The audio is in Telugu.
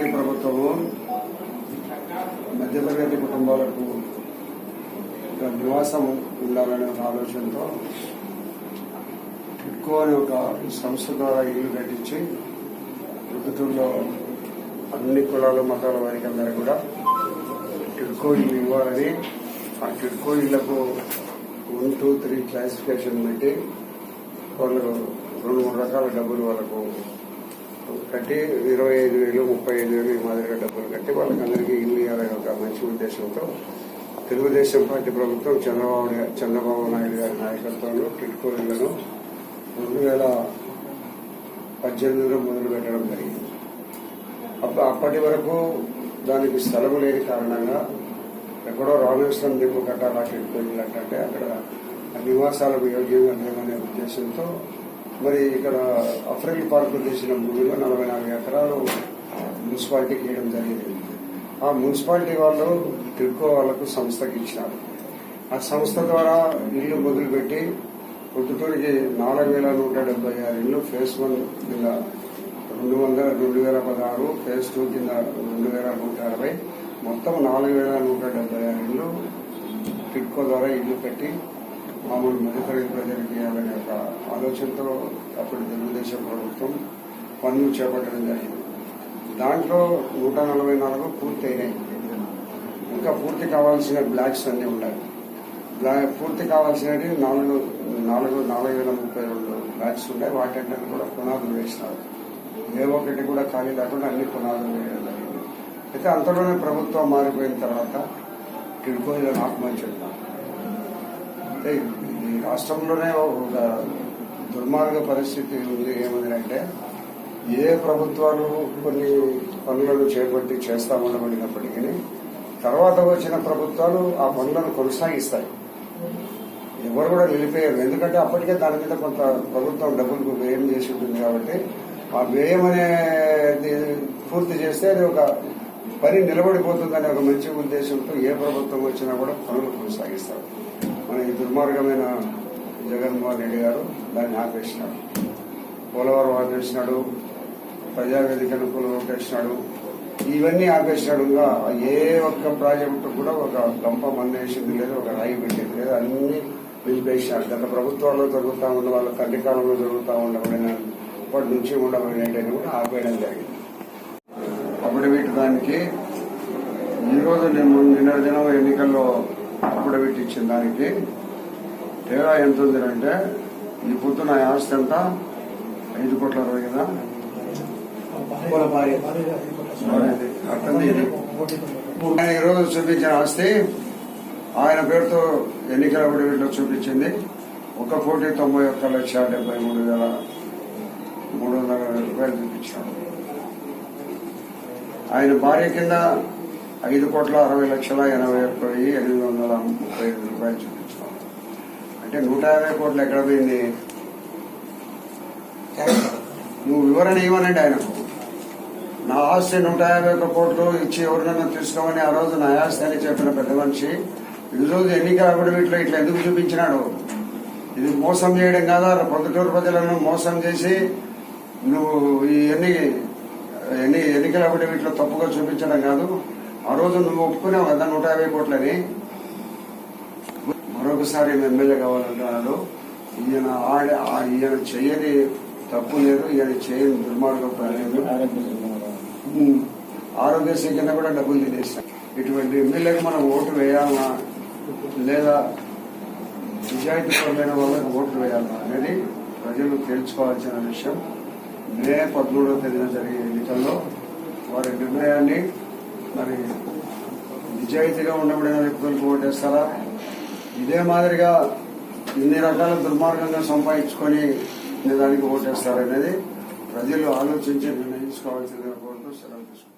కూటమి ప్రభుత్వము మధ్యతరగతి కుటుంబాలకు నివాసం ఉండాలనే ఒక ఆలోచనతో టిట్కో అనే ఒక సంస్థ ద్వారా ఇల్లు కట్టించి ప్రభుత్వంలో అన్ని కులాలు మతాల వారికి అందరూ కూడా టిట్కో ఇల్లు ఇవ్వాలని ఆ టిట్కో ఇళ్ళకు వన్ టూ త్రీ క్లాసిఫికేషన్ పెట్టి వాళ్ళు రెండు మూడు రకాల డబ్బులు వాళ్ళకు కట్టి ఇరవై ఐదు వేలు ముప్పై ఐదు వేలు ఈ మాదిరిగా డబ్బులు కట్టి వాళ్ళకి అందరికీ ఇల్లు ఇవ్వాలనే ఒక మంచి ఉద్దేశంతో తెలుగుదేశం పార్టీ ప్రభుత్వం చంద్రబాబు చంద్రబాబు నాయుడు గారి నాయకత్వంలో టిట్కో ఇళ్ళను రెండు వేల పద్దెనిమిదిలో మొదలు పెట్టడం జరిగింది. అప్ప- అప్పటి వరకు దానికి స్థలం లేని కారణంగా ఎక్కడో రామేశ్వరం దిప్పు కట్టాలా టిట్కో ఇల్లు అంటే అక్కడ నివాసాలకు యోగ్యంగా లేవనే ఉద్దేశంతో మరి ఇక్కడ అఫ్రెల్ పార్కు చేసిన భూమిలో నలభై నాలుగు ఎకరాలు మున్సిపాలిటీకి ఇవ్వడం జరిగింది. ఆ మున్సిపాలిటీ వాళ్ళు టిడ్కో వాళ్ళకు సంస్థకి ఇచ్చినారు. ఆ సంస్థ ద్వారా ఇల్లు మొదలుపెట్టి పుట్టుటూరికి నాలుగు వేల నూట డెబ్బై ఆరు ఇల్లు ఫేజ్ వన్ కింద రెండు వందల రెండు వేల పదహారు ఫేజ్ టూ కింద రెండు వేల నూట అరవై మొత్తం నాలుగు వేల నూట డెబ్బై ఆరు ఇల్లు టిడ్కో ద్వారా ఇల్లు పెట్టి మామూలు మధ్యతరగతి ప్రజలకు ఇవ్వాలనే ఒక ఆలోచనతో అప్పుడు తెలుగుదేశం ప్రభుత్వం పనులు చేపట్టడం జరిగింది. దాంట్లో నూట నలభై నాలుగు పూర్తి అయినాయి ఇంకా పూర్తి కావాల్సిన బ్లాక్స్ అన్ని ఉన్నాయి. బ్లా- పూర్తి కావాల్సినవి నాలుగు నాలుగు నాలుగు వేల ముప్పై రెండు బ్లాక్స్ ఉన్నాయి. వాటి కూడా పునాదులు వేసినారు ఏ ఒక్కటి కూడా ఖాళీ లేకుండా అన్ని పునాదులు వేయడం జరిగింది. అయితే అంతలోనే ప్రభుత్వం మారిపోయిన తర్వాత టిడ్కోయిలను ఆత్మహత్య అంటే ఈ రాష్ట్రంలోనే ఒక దుర్మార్గ పరిస్థితి ఉంది. ఏమని అంటే ఏ ప్రభుత్వాలు కొన్ని పనులను చేపట్టి చేస్తా ఉండబడినప్పటికీ తర్వాత వచ్చిన ప్రభుత్వాలు ఆ పనులను కొనసాగిస్తాయి. ఎవరు కూడా నిలిపేయరు. ఎందుకంటే అప్పటికే దాని మీద కొంత ప్రభుత్వం డబ్బులు వ్యయం చేసి ఉంటుంది కాబట్టి ఆ వ్యయం అనేది పూర్తి చేస్తే అది ఒక పని నిలబడిపోతుందనే ఒక మంచి ఉద్దేశంతో ఏ ప్రభుత్వం వచ్చినా కూడా పనులు కొనసాగిస్తారు. మన ఈ దుర్మార్గమైన జగన్మోహన్ రెడ్డి గారు దాన్ని ఆపేసినాడు. పోలవరం ఆపేసినాడు. ప్రజావేదికను కొనుగోటేసినాడు ఇవన్నీ ఆపేసినాడు. ఏ ఒక్క ప్రాజెక్టు కూడా ఒక గంప మందేసింది లేదు ఒక రాయి పెట్టింది లేదు. అన్ని నిలిపేసినాడు గత ప్రభుత్వాల్లో జరుగుతూ ఉన్న వాళ్ళ తండ్రి కాలంలో జరుగుతూ ఉండబడిన వాటి నుంచి ఉండబడినవి కూడా ఆపేయడం జరిగింది. అప్పుడవిట్ దానికి ఈరోజు నేను నిన్న దినం ఎన్నికల్లో అప్పుడవిట్ ఇచ్చిన దానికి తేడా ఎంత ఉందంటే ఈ పొద్దున ఆస్తి అంతా ఐదు కోట్ల అరవై కదా అర్థం ఆయన ఈరోజు చూపించిన ఆస్తి ఆయన పేరుతో ఎన్నికల అప్పుడవిట్లో చూపించింది. ఒక కోటి తొంభై ఒక్క లక్ష డెబ్బై మూడు వేల మూడు వందల రూపాయలు చూపించాడు ఆయన భార్య కింద ఐదు కోట్ల అరవై లక్షల ఎనభై ఒక్క వెయ్యి ఎనిమిది వందల ముప్పై ఐదు రూపాయలు చూపించుకోవాలి అంటే నూట యాభై కోట్లు ఎక్కడ పోయింది? నువ్వు వివరణ ఇవ్వనండి ఆయనకు. నా ఆస్తి నూట యాభై ఒక్క కోట్లు ఇచ్చి ఎవరినైనా తీసుకోమని ఆ రోజు నా ఆస్తి అని చెప్పిన పెద్ద మనిషి ఈ రోజు ఎన్నికల అఫిడవిట్లో ఇట్లా ఎందుకు చూపించినాడు? ఇది మోసం చేయడం కాదా? పొద్దుటూరు ప్రజలను మోసం చేసి నువ్వు ఈ ఎన్ని ఎన్ని ఎన్నికల అఫిడవిట్లో తప్పుగా చూపించడం కాదు. ఆ రోజు నువ్వు ఒప్పుకున్నావు కదా నూట యాభై కోట్లని. మరొకసారి ఎమ్మెల్యే కావాలంటున్నాడు? ఈయన ఆడ ఈయన చేయని తప్పు లేదు. ఈయన చేయని దుర్మార్గం లేదు. ఆరోగ్యశ్రీ కింద కూడా డబ్బులు తినేస్తాం ఇటువంటి ఎమ్మెల్యేకి మనం ఓటు వేయాలా? లేదా నిజాయితీపరమైన వాళ్ళకి ఓట్లు వేయాలా అనేది ప్రజలు తెలుసుకోవాల్సిన విషయం. మే పదమూడవ తేదీన జరిగే ఎన్నికల్లో వారి నిర్ణయాన్ని మరి నిజాయితీగా ఉండబడిన వ్యక్తులకు ఓటేస్తారా ఇదే మాదిరిగా ఇన్ని రకాల దుర్మార్గంగా సంపాదించుకొని దానికి ఓటేస్తారనేది ప్రజలు ఆలోచించి నిర్ణయించుకోవాల్సిందిగా కోరుతూ సెలవు తీసుకుంటారు